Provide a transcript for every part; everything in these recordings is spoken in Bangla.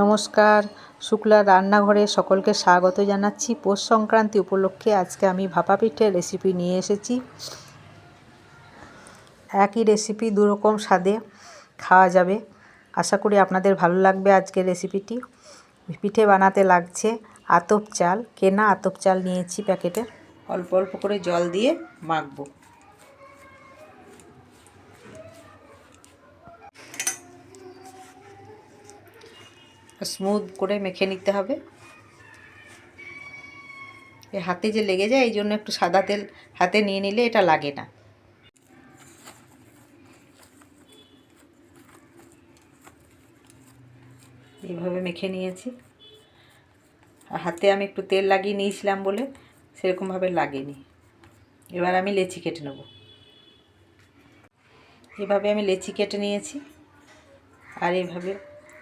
নমস্কার। শুক্লার রান্নাঘরে সকলকে স্বাগত জানাচ্ছি। পৌষ সংক্রান্তি উপলক্ষে আজকে আমি ভাপা পিঠের রেসিপি নিয়ে এসেছি। একই রেসিপি দুরকম স্বাদে খাওয়া যাবে। আশা করি আপনাদের ভালো লাগবে আজকের রেসিপিটি পিঠে বানাতে লাগছে আতপ চাল। কেনা আতপ চাল নিয়েছি প্যাকেটে। অল্প অল্প করে জল দিয়ে মাখবো। স্মুথ করে মেখে নিতে হবে। এ হাতে যে লেগে যায়, এই জন্য একটু সাদা তেল হাতে নিয়ে নিলে এটা লাগে না। এইভাবে মেখে নিয়েছি। আর হাতে আমি একটু তেল লাগিয়ে নিয়েছিলাম বলে সেরকমভাবে লাগেনি। এবার আমি লেচি কেটে নেব। এভাবে আমি লেচি কেটে নিয়েছি। আর এইভাবে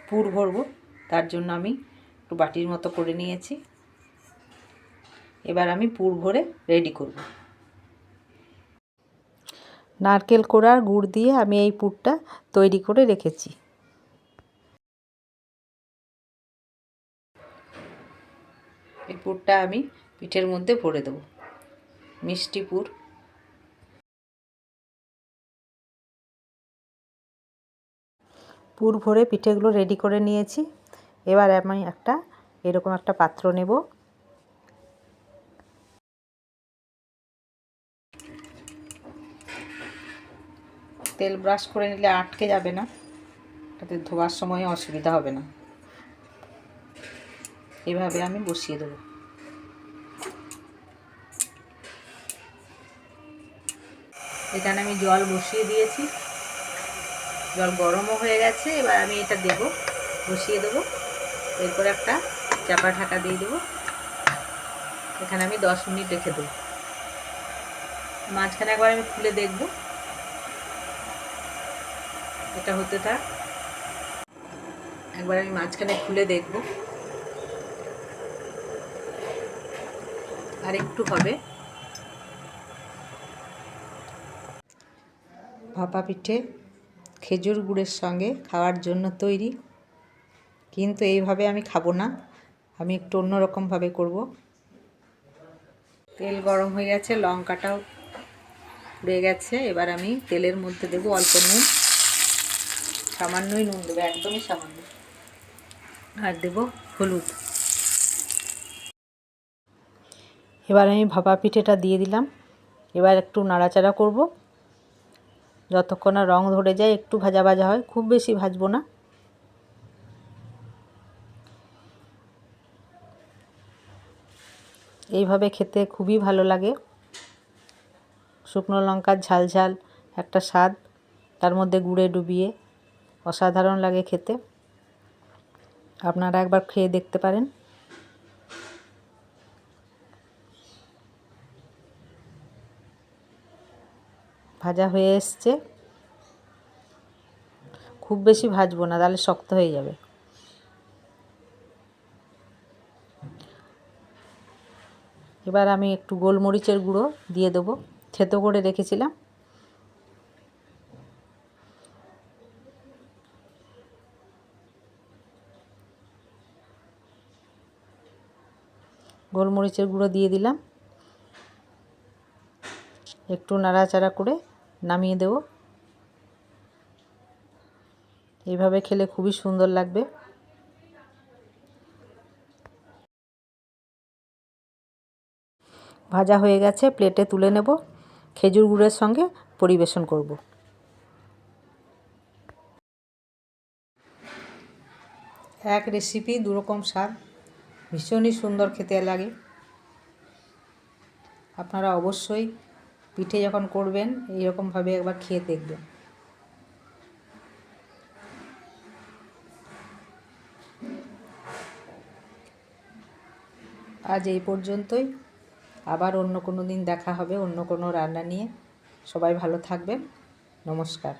পুর ভরবো। তার জন্য আমি একটু বাটির মতো করে নিয়েছি। এবার আমি পুর ভরে রেডি করব। নারকেল কোড়ার গুড় দিয়ে আমি এই পুরটা তৈরি করে রেখেছি। এই পুরটা আমি পিঠের মধ্যে ভরে দেবো। মিষ্টি পুর। পুর ভরে পিঠেগুলো রেডি করে নিয়েছি। এবার আমি একটা এরকম একটা পাত্র নেব। তেল ব্রাশ করে নিলে আটকে যাবে না। তাতে ধোয়ার সময় অসুবিধা হবে না। এভাবে আমি বসিয়ে দেবো। এখানে আমি জল বসিয়ে দিয়েছি। জল গরমও হয়ে গেছে। এবার আমি এটা দেব। বসিয়ে দেবো। এরপর একটা চাপা ঢাকা দিয়ে দেবো। এখানে আমি দশ মিনিট রেখে দেবো। মাঝখানে একবার আমি খুলে দেখব। এটা হতে থাক। একবার আমি মাঝখানে খুলে দেখব। আর একটু হবে। ভাপা পিঠে খেজুর গুড়ের সঙ্গে খাওয়ার জন্য তৈরি। কিন্তু এইভাবে আমি খাব না। আমি একটু অন্যরকমভাবে করব। তেল গরম হয়ে গেছে, লঙ্কাটাও পুড়ে গেছে। এবার আমি তেলের মধ্যে দেবো অল্প নুন। সামান্যই নুন দেবো, একদমই সামান্য। আর দেব হলুদ। এবার আমি ভাপা পিঠেটা দিয়ে দিলাম। এবার একটু নাড়াচাড়া করব। যতক্ষণ না রং ধরে যায়, একটু ভাজা ভাজা হয়। খুব বেশি ভাজবো না। এইভাবে খেতে খুবই ভালো লাগে। শুকনো লঙ্কার ঝাল ঝাল, একটা স্বাদ, তার মধ্যে গুড়ে ডুবিয়ে অসাধারণ লাগে খেতে। আপনারা একবার খেয়ে দেখতে পারেন। ভাজা হয়ে এসছে। খুব বেশি ভাজবো না, তাহলে শক্ত হয়ে যাবে। এবার আমি একটু গোলমরিচের গুঁড়ো দিয়ে দেবো। থেতো করে রেখেছিলাম। গোলমরিচের গুঁড়ো দিয়ে দিলাম। একটু নাড়াচাড়া করে নামিয়ে দেব। এইভাবে খেলে খুবই সুন্দর লাগবে। ভাজা হয়ে গেছে প্লেটে তুলে নেব। খেজুর গুড়ের সঙ্গে পরিবেশন করব। এক রেসিপি দুরকম স্বাদ। ভীষণই সুন্দর খেতে লাগে। আপনারা অবশ্যই পিঠে যখন করবেন, এইরকমভাবে একবার খেয়ে দেখবেন। আজ এই পর্যন্তই। আবার অন্য কোনো দিন দেখা হবে অন্য কোনো রান্না নিয়ে। সবাই ভালো থাকবেন। নমস্কার।